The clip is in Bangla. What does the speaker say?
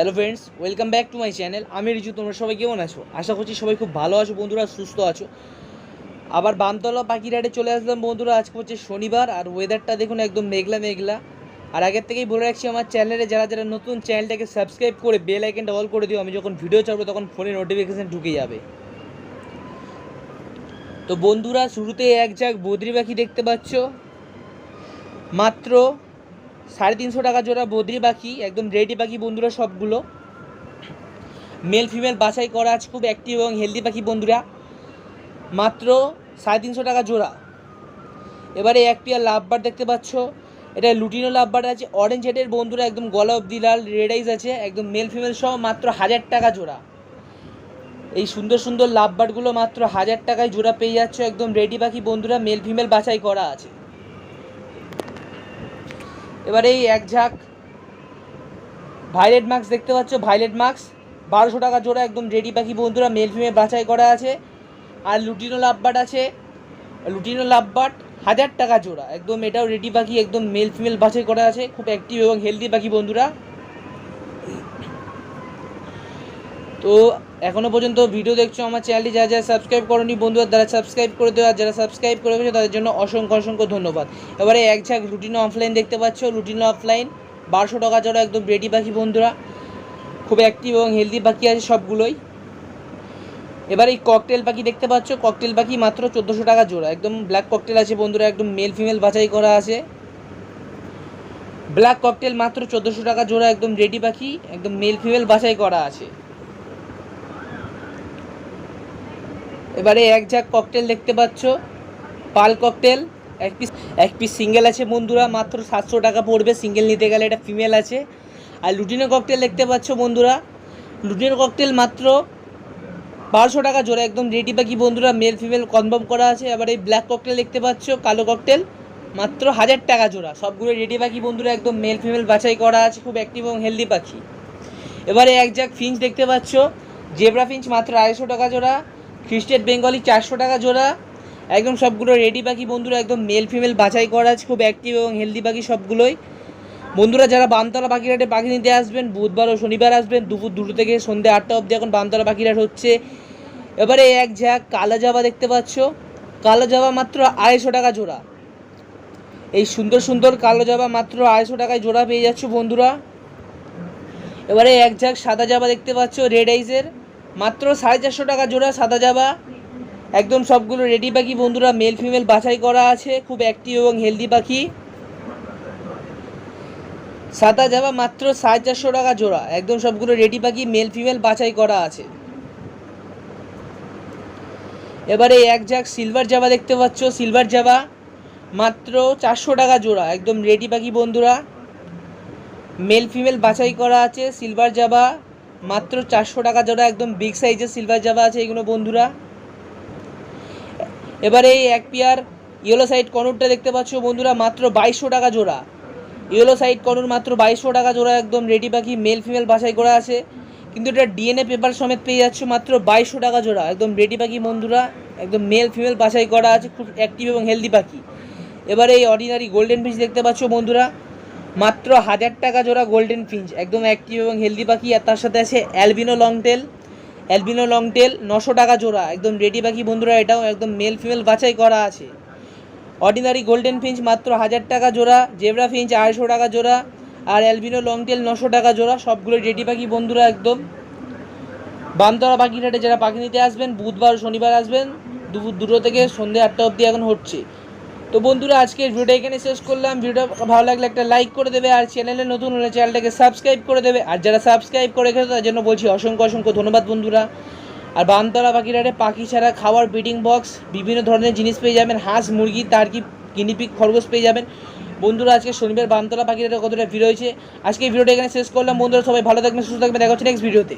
Hello friends welcome back to my channel আমি রিজু, তোমরা সবাই কেমন আছো? আশা করছি সবাই খুব ভালো আছো, বন্ধুরা সুস্থ আছো। আবার বামতলা পাখিরাটে চলে আসলাম, বন্ধুরা। আজকে হচ্ছে শনিবার আর ওয়েদারটা দেখুন একদম মেঘলা মেঘলা। আর আগের থেকেই বলে রাখছি, আমার চ্যানেলে যারা যারা নতুন চ্যানেলটাকে সাবস্ক্রাইব করে বেল আইকনটা অল করে দিও। আমি যখন ভিডিও চাপবো তখন ফোনে নোটিফিকেশান ঢুকে যাবে। তো বন্ধুরা শুরুতে এক ঝাঁক বদ্রি পাখি দেখতে পাচ্ছ। মাত্র সাড়ে তিনশো টাকা জোড়া বদ্রি পাখি, একদম রেডি পাখি বন্ধুরা সবগুলো। মেল ফিমেল বাছাই করা আছে, খুব অ্যাক্টিভ এবং হেলদি পাখি বন্ধুরা। মাত্র সাড়ে তিনশো টাকা জোড়া। এবারে এক পেয়ার লাভবার দেখতে পাচ্ছ। এটা লুটিনো লাভবার আছে অরেঞ্জ হেডের বন্ধুরা, একদম গলা অব্দি লাল রেড আইস আছে, একদম মেল ফিমেল সহ মাত্র হাজার টাকা জোড়া। এই সুন্দর সুন্দর লাভবারগুলো মাত্র হাজার টাকায় জোড়া পেয়ে যাচ্ছ, একদম রেডি পাখি বন্ধুরা মেল ফিমেল বাছাই করা আছে। এবারে এই এক ঝাঁক ভাইলেট মাস্ক দেখতে পাচ্ছ ভাইলেট মাস্ক বারোশো টাকা জোড়া একদম রেডি পাখি বন্ধুরা মেল ফিমেল বাছাই করা আছে। আর লুটিনো লাভবাট আছে। লুটিনো লাভবাট হাজার টাকা জোড়া, একদম এটাও রেডি পাখি, একদম মেল ফিমেল বাছাই করা আছে, খুব অ্যাক্টিভ এবং হেলদি পাখি বন্ধুরা। তো এখনও পর্যন্ত ভিডিও দেখছ, আমার চ্যানেলটি যারা যারা সাবস্ক্রাইব করনি, বন্ধুরা, তারা সাবস্ক্রাইব করে দেওয়া যারা সাবস্ক্রাইব করে গেছো তাদের জন্য অসংখ্য অসংখ্য ধন্যবাদ। এবারে এক ঝাঁক রুটিন অফলাইন দেখতে পাচ্ছ লুটিনো অফলাইন বারোশো টাকা জোড়া একদম রেডি পাখি বন্ধুরা। খুব অ্যাক্টিভ এবং হেলদি পাখি আছে সবগুলোই। এবার এই ককটেল পাখি দেখতে পাচ্ছ ককটেল পাখি মাত্র চোদ্দোশো টাকা জোড়া। একদম ব্ল্যাক ককটেল আছে, বন্ধুরা, একদম মেল ফিমেল বাছাই করা আছে। ব্ল্যাক ককটেল মাত্র চোদ্দোশো টাকা জোড়া, একদম রেডি পাখি একদম মেল ফিমেল বাছাই করা আছে। এবারে এক ঝাঁক ককটেল দেখতে পাচ্ছ। পাল ককটেল এক পিস এক পিস সিঙ্গেল আছে বন্ধুরা, মাত্র সাতশো টাকা পড়বে সিঙ্গেল নিতে গেলে এটা ফিমেল আছে। আর লুটিনো ককটেল দেখতে পাচ্ছ বন্ধুরা লুটিনো ককটেল মাত্র বারোশো টাকা জোড়া একদম রেডি পাখি বন্ধুরা মেল ফিমেল কনফার্ম করা আছে। এবার এই ব্ল্যাক ককটেল দেখতে পাচ্ছ, কালো ককটেল মাত্র হাজার টাকা জোড়া। সবগুলো রেডি পাখি বন্ধুরা, একদম মেল ফিমেল বাছাই করা আছে, খুব অ্যাক্টিভ এবং হেলদি পাখি। এবারে এক ঝাঁক ফিঞ্চ দেখতে পাচ্ছ জেব্রা ফিঞ্চ মাত্র আড়াইশো টাকা জোড়া। খ্রিস্টেড বেঙ্গলি চারশো টাকা জোড়া। একদম সবগুলো রেডি পাখি বন্ধুরা, একদম মেল ফিমেল বাছাই করা আছে, খুব অ্যাক্টিভ এবং হেলদি পাখি সবগুলোই। বন্ধুরা, যারা বামতলা পাখিরাটে পাখি নিতে আসবেন, বুধবার ও শনিবার আসবেন, দুপুর দুটো থেকে সন্ধ্যে আটটা অবধি এখন বামতলা পাখিরাট হচ্ছে। এবারে এক ঝাঁক কালো জাবা দেখতে পাচ্ছ। কালো জাবা মাত্র আড়াইশো টাকা জোড়া। এই সুন্দর সুন্দর কালো জাবা মাত্র আড়াইশো টাকায় জোড়া পেয়ে যাচ্ছ বন্ধুরা। এবারে এক ঝাঁক সাদা জাবা দেখতে পাচ্ছ রেড আইসের মাত্র সাড়ে চারশো টাকা জোড়া, সাদা জাবা। একদম সবগুলো রেডি পাখি বন্ধুরা, মেল ফিমেল বাছাই করা আছে, খুব অ্যাক্টিভ এবং হেলদি পাখি। সাদা জাবা মাত্র সাড়ে চারশো টাকা জোড়া, একদম সবগুলো রেডি পাখি, মেল ফিমেল বাছাই করা আছে। এবারে এক ঝাঁক সিলভার জাবা দেখতে পাচ্ছ সিলভার জাবা মাত্র চারশো টাকা জোড়া, একদম রেডি পাখি বন্ধুরা। মেল ফিমেল বাছাই করা আছে সিলভার জাবা। মাত্র চারশো টাকা জোড়া, একদম বিগ সাইজের সিলভার জাবা আছে এগুলো বন্ধুরা। এবারে এই এক পেয়ার ইয়েলো সাইড কনুরটা দেখতে পাচ্ছ বন্ধুরা, মাত্র বাইশশো টাকা জোড়া। ইয়েলো সাইড কনুর মাত্র বাইশশো টাকা জোড়া, একদম রেডি পাখি মেল ফিমেল বাছাই করা আছে। কিন্তু এটা ডিএনএ পেপার সমেত পেয়ে যাচ্ছ মাত্র বাইশশো টাকা জোড়া। একদম রেডি পাখি বন্ধুরা, একদম মেল ফিমেল বাছাই করা আছে, খুব অ্যাক্টিভ এবং হেলদি পাখি। এবারে এই অর্ডিনারি গোল্ডেন ফিঞ্চ দেখতে পাচ্ছ বন্ধুরা। মাত্র হাজার টাকা জোড়া গোল্ডেন ফিঞ্চ একদম অ্যাক্টিভ এবং হেলদি পাখি। আর তার সাথে আছে অ্যালবিনো লংটেল অ্যালবিনো লংটেল নশো টাকা জোড়া, একদম রেডি পাখি। বন্ধুরা, এটাও একদম মেল ফিমেল বাছাই করা আছে। অর্ডিনারি গোল্ডেন ফিঞ্চ মাত্র হাজার টাকা জোড়া জেব্রা ফিঞ্চ আড়াইশো টাকা জোড়া, আর অ্যালবিনো লংটেল নশো টাকা জোড়া সবগুলো রেডি পাখি বন্ধুরা, একদম। বামতলা পাখিরহাটে যারা পাখি নিতে আসবেন, বুধবার শনিবার আসবেন, দুপুর দুটো থেকে সন্ধ্যে আটটা অবধি এখন হচ্ছে। তো বন্ধুরা আজকে ভিডিওটা এখানে শেষ করলাম। ভিডিও ভালো লাগলে একটা লাইক করে দেবে আর চ্যানেলে নতুন হলে চ্যানেলটাকে সাবস্ক্রাইব করে দেবে। আর যারা সাবস্ক্রাইব করে রেখেছে, তার জন্য বলছি অসংখ্য অসংখ্য ধন্যবাদ বন্ধুরা। আর বামতলা পাখিরাটে পাখি ছাড়া খাওয়ার ব্রিডিং বক্স বিভিন্ন ধরনের জিনিস পেয়ে যাবেন। হাঁস, মুরগি তার কি গিনিপিক খরগোশ পেয়ে যাবেন। বন্ধুরা, আজকে শনিবার বামতলা পাখিরাটে কতটা ভিড় হয়েছে? আজকে ভিডিওটা এখানে শেষ করলাম। বন্ধুরা, সবাই ভালো থাকবেন, সুস্থ থাকবেন। দেখা হচ্ছে নেক্সট ভিডিওতে